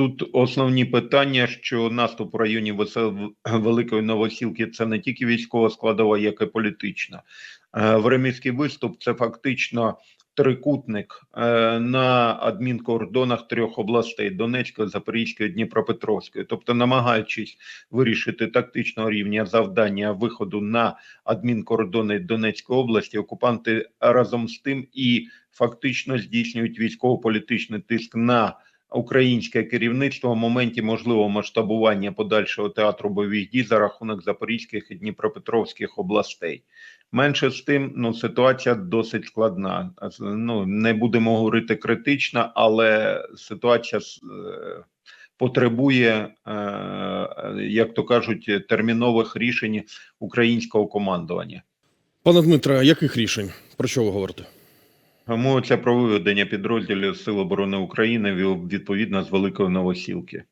Тут основні питання, що наступ в районі Великої Новосілки це не тільки військова складова, як і політична. Е, Времівський виступ це фактично трикутник е, на адмінкордонах трьох областей: Донецької, Запорізької, Дніпропетровської. Тобто, намагаючись вирішити тактичного рівня завдання виходу на адмінкордони Донецької області, окупанти разом з тим і фактично здійснюють військово-політичний тиск на українське керівництво в моменті можливого масштабування подальшого театру бойових дій за рахунок Запорізьких і Дніпропетровських областей. Менше з тим, ну ситуація досить складна. Ну не будемо говорити критична, але ситуація е, потребує, е, як то кажуть, термінових рішень українського командування. Пане Дмитре, яких рішень? Про що ви говорите? Мовиться про виведення підрозділів Сил оборони України ві- відповідно з Великої Новосілки.